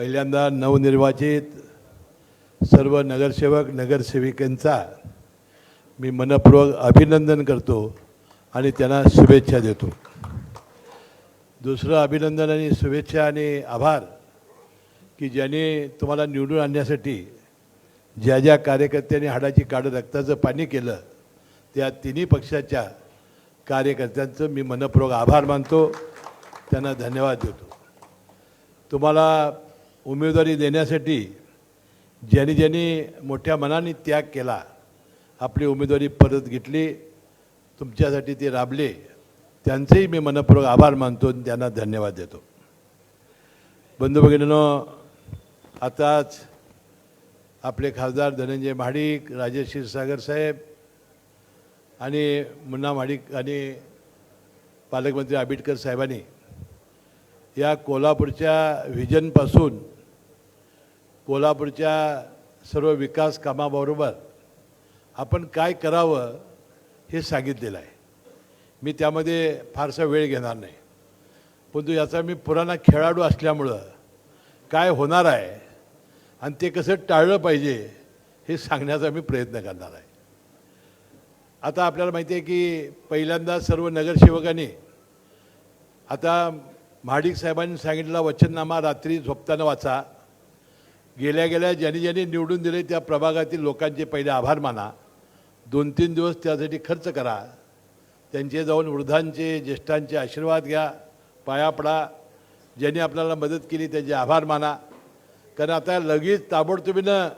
पहिल्यांदा नवनिर्वाचित सर्व नगरसेवक नगरसेविकांचा मी मनपूर्वक अभिनंदन करतो आणि त्यांना शुभेच्छा देतो. दुसरं अभिनंदन आणि शुभेच्छा आणि आभार की ज्याने तुम्हाला निवडून आणण्यासाठी ज्या ज्या कार्यकर्त्यांनी हाडाची काढं रक्ताचं पाणी केलं त्या तिन्ही पक्षाच्या कार्यकर्त्यांचं मी मनपूर्वक आभार मानतो. त्यांना धन्यवाद देतो. तुम्हाला उमेदवारी देण्यासाठी ज्यांनी ज्यांनी मोठ्या मनाने त्याग केला आपली उमेदवारी परत घेतली तुमच्यासाठी ते राबले त्यांचेही मी मनपूर्वक आभार मानतो आणि त्यांना धन्यवाद देतो. बंधू भगिनीनं आताच आपले खासदार धनंजय महाडिक राजेश क्षीरसागर साहेब आणि मुन्ना महाडिक आणि पालकमंत्री आंबेडकर साहेबांनी या कोल्हापूरच्या व्हिजनपासून कोल्हापूरच्या सर्व विकास कामाबरोबर आपण काय करावं हे सांगितलेलं आहे. मी त्यामध्ये फारसा वेळ घेणार नाही. परंतु याचा मी पुराणा खेळाडू असल्यामुळं काय होणार आहे आणि ते कसं टाळलं पाहिजे हे सांगण्याचा मी प्रयत्न करणार आहे. आता आपल्याला माहिती आहे की पहिल्यांदा सर्व नगरसेवकांनी आता महाडिक साहेबांनी सांगितलेला वचननामा रात्री झोपताना वाचा. गेल्या गेल्या ज्यांनी ज्यांनी निवडून दिले त्या प्रभागातील लोकांचे पहिले आभार माना. दोन तीन दिवस त्यासाठी खर्च करा. त्यांचे जाऊन वृद्धांचे ज्येष्ठांचे आशीर्वाद घ्या पाया पडा. ज्यांनी आपल्याला मदत केली त्यांचे आभार माना. कारण आता लगेच ताबडतोबीनं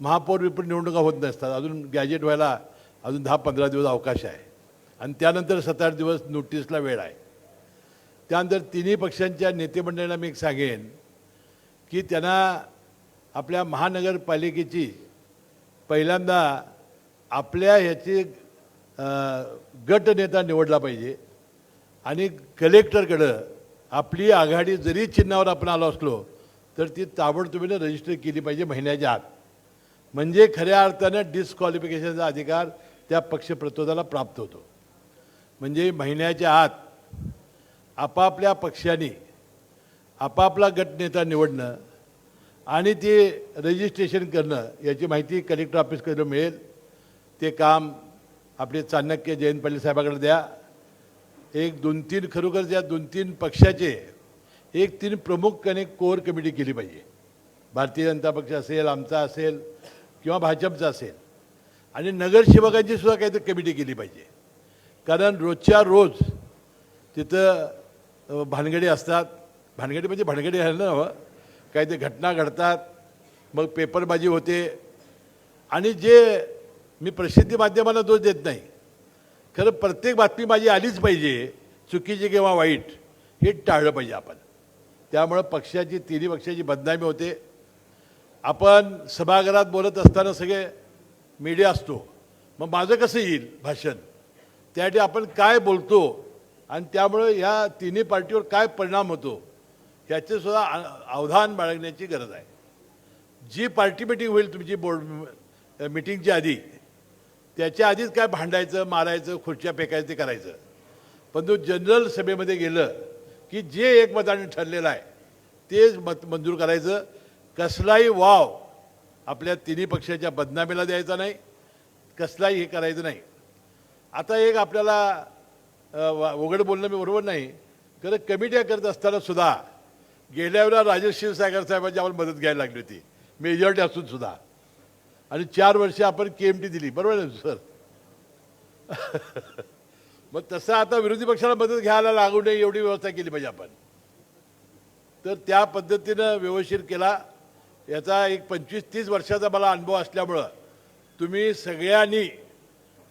महापौर विपण निवडणुका होत नसतात. अजून गॅजेट व्हायला अजून दहा पंधरा दिवस अवकाश आहे. आणि त्यानंतर सात आठ दिवस नोटीसला वेळ आहे. त्यानंतर तिन्ही पक्षांच्या नेतेमंडळींना मी एक सांगेन की त्यांना आपल्या महानगरपालिकेची पहिल्यांदा आपल्या ह्याची गटनेता निवडला पाहिजे. आणि कलेक्टरकडं आपली आघाडी जरी चिन्हावर आपण आलो असलो तर ती ताबडतोबीनं रजिस्टर केली पाहिजे महिन्याच्या आत. म्हणजे खऱ्या अर्थानं डिस्क्वालिफिकेशनचा अधिकार त्या पक्षप्रतोदाला प्राप्त होतो. म्हणजे महिन्याच्या आत आपापल्या पक्षाने आपापला गटनेता निवडणं आणि ते रजिस्ट्रेशन करणं याची माहिती कलेक्टर ऑफिसकडं मिळेल. ते काम आपले चाणक्य जयंत पाटील साहेबाकडे द्या. एक दोन तीन खरोखर ज्या दोन तीन पक्षाचे एक तीन प्रमुख कोर कमिटी केली पाहिजे. भारतीय जनता पक्ष असेल आमचा असेल किंवा भाजपचा असेल. आणि नगरसेवकांची सुद्धा काहीतरी कमिटी केली पाहिजे. कारण रोजच्या रोज तिथं भानगडी असतात. भानगडी म्हणजे भानगडी घालणं हवं हो. काही ते घटना घडतात मग पेपरबाजी होते. आणि जे मी प्रसिद्धी माध्यमांना दोष देत नाही खरं प्रत्येक बातमी माझी आलीच पाहिजे चुकीची किंवा वाईट हे टाळलं पाहिजे आपण. त्यामुळं पक्षाची तिन्ही पक्षाची बदनामी होते. आपण सभागृहात बोलत असताना सगळे मीडिया असतो. मग माझं कसं येईल भाषण? त्यासाठी आपण काय बोलतो? आणि त्यामुळं ह्या तिन्ही पार्टीवर काय परिणाम होतो? त्याचेसुद्धा आ- अवधान बाळगण्याची गरज आहे. जी पार्टी मिटिंग होईल तुमची बोर्ड मिटिंगच्या आधी त्याच्या आधीच काय भांडायचं मारायचं खुर्च्या फेकायचं ते करायचं. परंतु जनरल सभेमध्ये गेलं की जे एकमताने ठरलेलं आहे तेच मत मंजूर करायचं. कसलाही वाव आपल्या तिन्ही पक्षाच्या बदनामीला द्यायचा नाही कसलाही हे करायचं नाही. आता एक आपल्याला वा- उघड बोलणं मी बरोबर नाही खरं कमिट्या करत असताना सुद्धा गेल्या वेळेला राजेश क्षीरसागर साहेबांची आम्हाला मदत घ्यायला लागली होती. मेजॉरिटी असून सुद्धा. आणि चार वर्षे आपण के एम टी दिली. बरोबर आहे सर? मग तसं आता विरोधी पक्षाला मदत घ्यायला लागू नये एवढी व्यवस्था केली पाहिजे आपण. तर त्या पद्धतीनं व्यवस्थित केला. याचा एक पंचवीस तीस वर्षाचा मला अनुभव असल्यामुळं तुम्ही सगळ्यांनी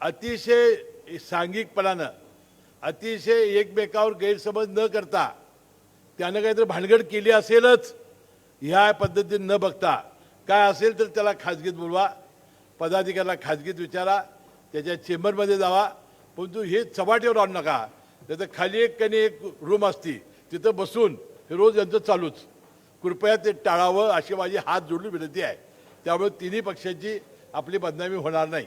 अतिशय सांघिकपणानं अतिशय एकमेकावर गैरसमज न करता त्यानं काहीतरी भानगड केली असेलच. ह्या पद्धतीने न बघता. काय असेल तर त्याला खाजगीत बोलवा. पदाधिकाऱ्याला खाजगीत विचारा. त्याच्या चेंबरमध्ये जावा. परंतु हे चपाटीवर आणू नका. त्याचं खाली एक कनी एक रूम असती. तिथं बसून हे रोज यांचं चालूच. कृपया ते टाळावं अशी माझी हात जोडून विनंती आहे. त्यामुळे तिन्ही पक्षांची आपली बदनामी होणार नाही.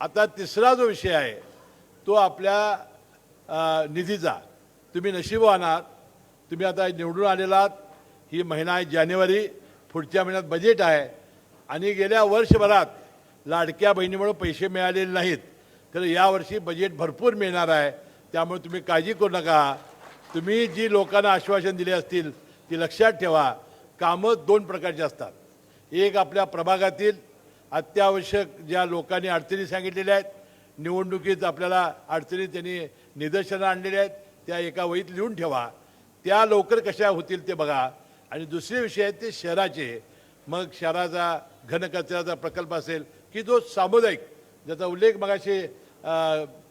आता तिसरा जो विषय आहे तो आपल्या निधीचा. तुम्ही नशीबवान आहात. तुम्ही आता निवडून आलेला आहात ही महिना आहे जानेवारी. पुढच्या महिन्यात बजेट आहे. आणि गेल्या वर्षभरात लाडक्या बहिणीमुळे पैसे मिळालेले नाहीत. तर यावर्षी बजेट भरपूर मिळणार आहे. त्यामुळे तुम्ही काळजी करू नका. तुम्ही जी लोकांना आश्वासन दिले असतील ती लक्षात ठेवा. कामं दोन प्रकारची असतात. एक आपल्या प्रभागातील अत्यावश्यक ज्या लोकांनी अडचणी सांगितलेल्या आहेत निवडणुकीत आपल्याला अडचणी त्यांनी निदर्शनं आणलेल्या आहेत त्या एका वहीत लिहून ठेवा. त्या लवकर कशा होतील ते बघा. आणि दुसरे विषय आहेत ते शहराचे. मग शहराचा घनकचऱ्याचा प्रकल्प असेल की जो सामुदायिक ज्याचा उल्लेख मगाशी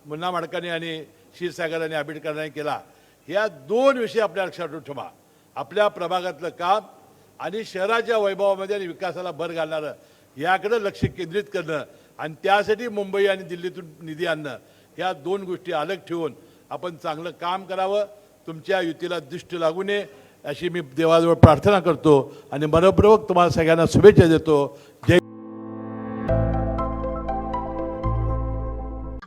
मुन्ना माडकाने आणि क्षीरसागर आणि आंबेडकरांनी केला. या दोन विषय आपल्या लक्षात ठेवा. आपल्या प्रभागातलं काम आणि शहराच्या वैभवामध्ये आणि विकासाला भर घालणारं. याकडे लक्ष केंद्रित करणं आणि त्यासाठी मुंबई आणि दिल्लीतून निधी आणणं. ह्या दोन गोष्टी अलग ठेवून आपण चांगलं काम करावं. तुमच्या युतीला दिष्ट लागू नये अशी मी देवाजवळ प्रार्थना करतो. आणि मनपूर्वक तुम्हाला सगळ्यांना शुभेच्छा देतो. जय